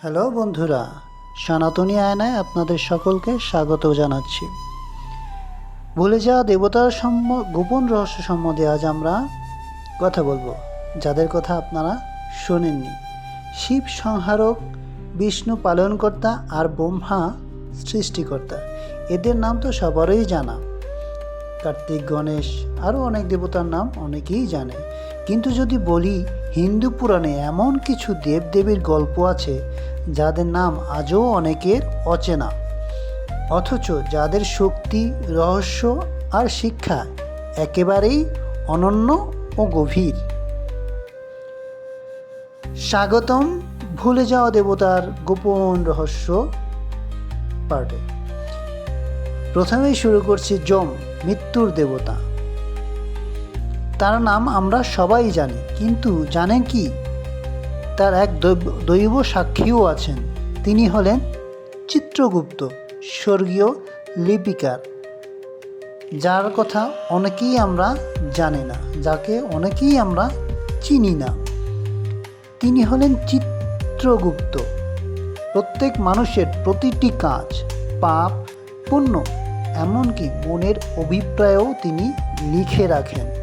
Hello বন্ধুরা, সনাতনী আয়নায় আপনাদের সকলকে স্বাগত জানাচ্ছি। ভুলে যাওয়া দেবতার গোপন রহস্য সম্বন্ধে আজ আমরা কথা বলব। যাদের কথা আপনারা শোনেননি। শিব সংহারক, বিষ্ণু পালনকর্তা আর ব্রহ্মা সৃষ্টিকর্তা। এদের নাম তো সবারই জানা। কার্তিক, গণেশ, আরও অনেক দেবতার নাম অনেকেই জানে। কিন্তু যদি বলি, হিন্দু পুরাণে এমন কিছু দেবদেবীর গল্প আছে, যাদের নাম আজও অনেকের অচেনা। অথচ যাদের শক্তি, রহস্য আর শিক্ষা একেবারেই অনন্য ও গভীর। স্বাগতম, ভুলে যাওয়া দেবতার গোপন রহস্য পার্টে প্রথমেই শুরু করছি যম, মৃত্যুর দেবতা। তার নাম আমরা সবাই জানি, কিন্তু জানেন কি? তার এক দৈব- সাক্ষীও আছেন। তিনি হলেন চিত্রগুপ্ত, স্বর্গীয় লিপিকার। যার কথা অনেকেই আমরা জানি না, যাকে অনেকেই আমরা চিনি না। তিনি হলেন চিত্রগুপ্ত। প্রত্যেক মানুষের প্রতিটি কাজ পাপ, পুণ্য, এমনকি মনের অভিপ্রায়ও তিনি লিখে রাখেন।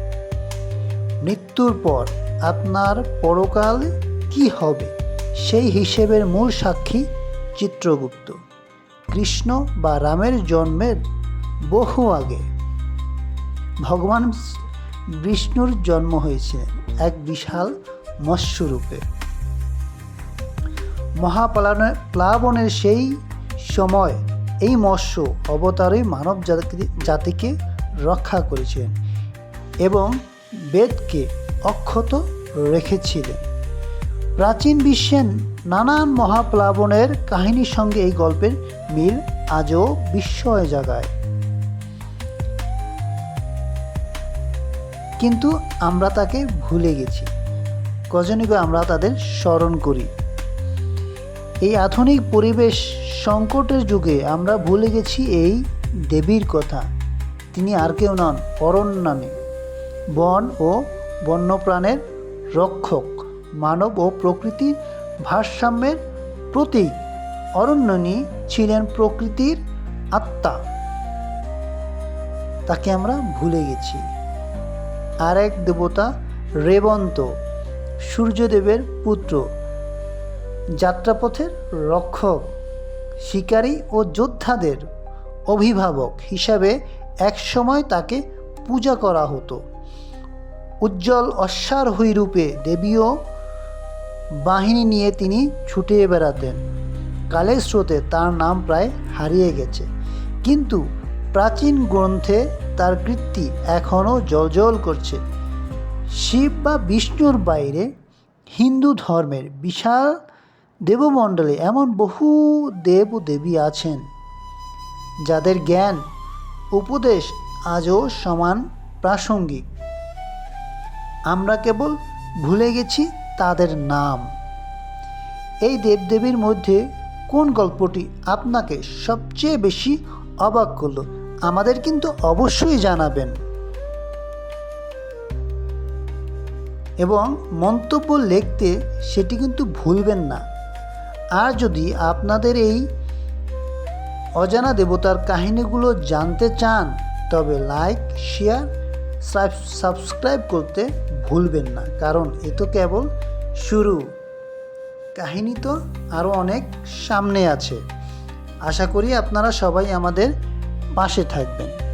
মৃত্যুর পর আপনার পরকাল কি হবে? সেই হিসেবের মূল সাক্ষী চিত্রগুপ্ত। কৃষ্ণ বা রামের জন্মের বহু আগে। ভগবান বিষ্ণুর জন্ম হয়েছে এক বিশাল মৎস্যরূপে। মহাপ্লাবনের প্লাবনের সেই সময় এই মৎস্য অবতারে মানব জাতি- জাতিকে রক্ষা করেছেন এবং বেদকে অক্ষত রেখেছিলেন। প্রাচীন বিশ্বের নানান মহাপ্লাবনের কাহিনীর সঙ্গে এই গল্পের মিল আজও বিস্ময় জাগায়। কিন্তু আমরা তাকে ভুলে গেছি। কজনিকে আমরা তাদের স্মরণ করি। এই আধুনিক পরিবেশ সংকটের যুগে আমরা ভুলে গেছি এই দেবীর কথা। তিনি আর কেউ নন অরণ্যানে বন ও বন্যপ্রাণের রক্ষক, মানব ও প্রকৃতির ভারসাম্যের প্রতীক। অরণ্যনী ছিলেন প্রকৃতির আত্মা। তাকে আমরা ভুলে গেছি। আর এক দেবতা রেবন্ত, সূর্যদেবের পুত্র, যাত্রাপথের রক্ষক, শিকারী ও যোদ্ধাদের অভিভাবক হিসাবে একসময় তাকে পূজা করা হতো। উজ্জ্বল অশ্বারোহী রূপে দেবীয় বাহিনী নিয়ে তিনি ছুটে বেড়াতেন। কালের স্রোতে তার নাম প্রায় হারিয়ে গেছে। কিন্তু প্রাচীন গ্রন্থে তার কীর্তি এখনও জলজল করছে। শিব বা বিষ্ণুর বাইরে হিন্দু ধর্মের বিশাল দেবমণ্ডলে এমন বহু দেব দেবী আছেন, যাদের জ্ঞান, উপদেশ আজও সমান প্রাসঙ্গিক। আমরা কেবল ভুলে গেছি তাদের নাম। এই দেবদেবীর মধ্যে কোন গল্পটি আপনাকে সবচেয়ে বেশি অবাক করল, আমাদের কিন্তু অবশ্যই জানাবেন। এবং মন্তব্য লিখতে সেটি কিন্তু ভুলবেন না। আর যদি আপনাদের এই অজানা দেবতার কাহিনীগুলো জানতে চান, তবে লাইক, শেয়ার সাবস্ক্রাইব করতে ভুলবেন না। কারণ এ তো কেবল শুরু। কাহিনী তো আরও অনেক সামনে আছে। আশা করি আপনারা সবাই আমাদের পাশে থাকবেন।